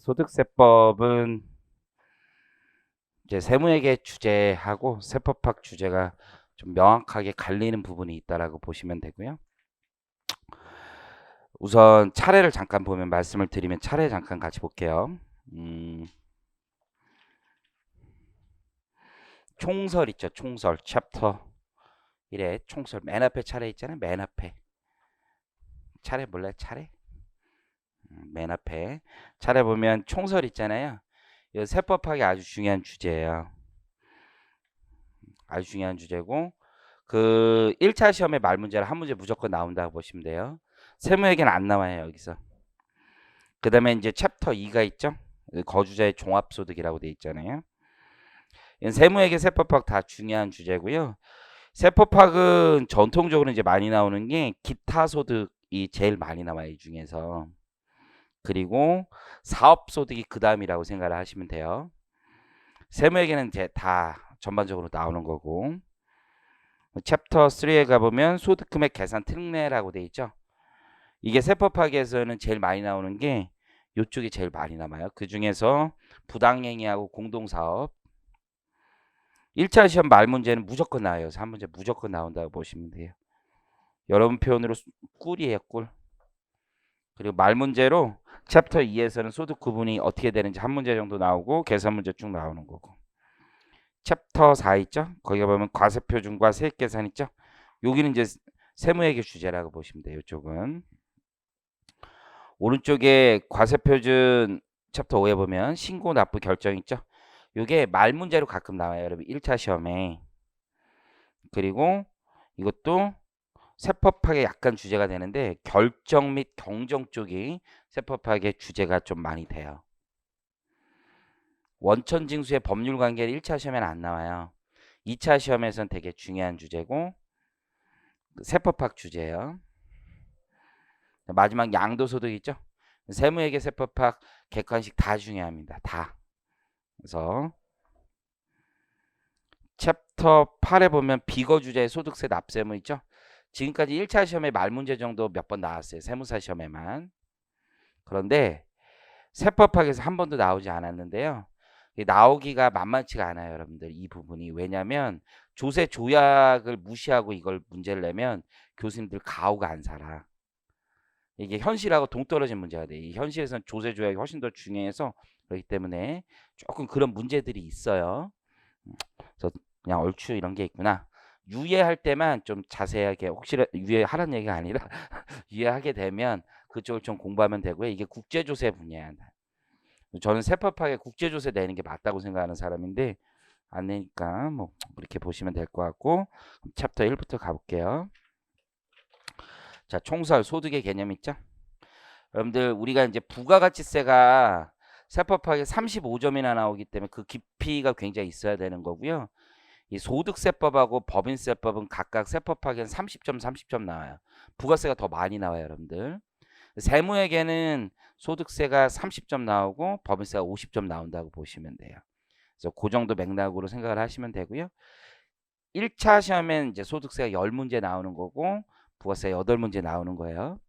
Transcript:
소득세법은 이제 세무회계 주제하고 세법학 주제가 좀 명확하게 갈리는 부분이 있다라고 보시면 되고요. 우선 차례를 잠깐 보면 말씀을 드리면 차례 잠깐 같이 볼게요. 음, 총설 있죠. 총설 챕터 1에 총설 맨 앞에 차례 있잖아요. 맨 앞에 차례 몰라요? 차례? 음, 맨 앞에 차례 보면 총설 있잖아요. 이 세법학이 아주 중요한 주제예요. 아주 중요한 주제고 그 1차 시험에 말 문제를 한 문제 무조건 나온다고 보시면 돼요. 세무에게는 안 나와요, 여기서. 그 다음에 이제 챕터 2가 있죠. 거주자의 종합소득이라고 돼 있잖아요. 세무회계 세법학 다 중요한 주제고요. 세법학은 전통적으로 이제 많이 나오는 게 기타 소득이 제일 많이 나와요, 이 중에서. 그리고 사업 소득이 그 다음이라고 생각을 하시면 돼요. 세무에게는 이제 다 전반적으로 나오는 거고. 챕터 3에 가보면 소득 금액 계산 특례라고 돼 있죠. 이게 세법학에서는 제일 많이 나오는 게 이쪽이 제일 많이 남아요. 그 중에서 부당행위하고 공동사업 1차 시험 말 문제는 무조건 나와요. 3문제 무조건 나온다고 보시면 돼요. 여러분 표현으로 수- 꿀이에요, 꿀. 그리고 말 문제로 챕터 2에서는 소득 구분이 어떻게 되는지 한 문제 정도 나오고 계산 문제 쭉 나오는 거고. 챕터 4 있죠? 거기 보면 과세 표준과 세액 계산 있죠? 여기는 이제 세무회계 주제라고 보시면 돼요. 이쪽은. 오른쪽에 과세 표준 챕터 5에 보면 신고 납부 결정 있죠? 요게 말 문제로 가끔 나와요, 여러분. 1차 시험에. 그리고 이것도 세법학의 약간 주제가 되는데 결정 및 경정 쪽이 세법학의 주제가 좀 많이 돼요. 원천 징수의 법률 관계를 1차 시험에는 안 나와요. 2차 시험에서는 되게 중요한 주제고 그 세법학 주제예요. 마지막 양도소득 있죠? 세무회계 세법학 객관식 다 중요합니다. 다. 그래서 챕터 8에 보면 비거 주제의 소득세 납세무 있죠? 지금까지 1차 시험에 말 문제 정도 몇 번 나왔어요. 세무사 시험에만. 그런데 세법학에서 한 번도 나오지 않았는데요. 나오기가 만만치가 않아요, 여러분들. 이 부분이. 왜냐면 조세 조약을 무시하고 이걸 문제를 내면 교수님들 가오가 안 살아. 이게 현실하고 동떨어진 문제가 돼. 이 현실에서는 조세 조약이 훨씬 더 중요해서 그렇기 때문에 조금 그런 문제들이 있어요. 음, 그래서 그냥 얼추 이런 게 있구나. 유예할 때만 좀 자세하게 혹시 유예하라는 얘기가 아니라 유예하게 되면 그쪽을 좀 공부하면 되고요. 이게 국제조세 분야야. 저는 세법학에 국제조세 내는 게 맞다고 생각하는 사람인데 안 내니까 뭐 그렇게 보시면 될 것 같고 챕터 1부터 가볼게요. 자, 총설 소득의 개념 있죠? 여러분들 우리가 이제 부가가치세가 세법학에 35점이나 나오기 때문에 그 깊이가 굉장히 있어야 되는 거고요. 이 소득세법하고 법인세법은 각각 세법학에는 30점, 30점 나와요. 부가세가 더 많이 나와요, 여러분들. 세무에게는 소득세가 30점 나오고 법인세가 50점 나온다고 보시면 돼요. 그래서 그 정도 맥락으로 생각을 하시면 되고요. 1차 시험엔 이제 소득세가 10문제 나오는 거고 부가세 8문제 나오는 거예요.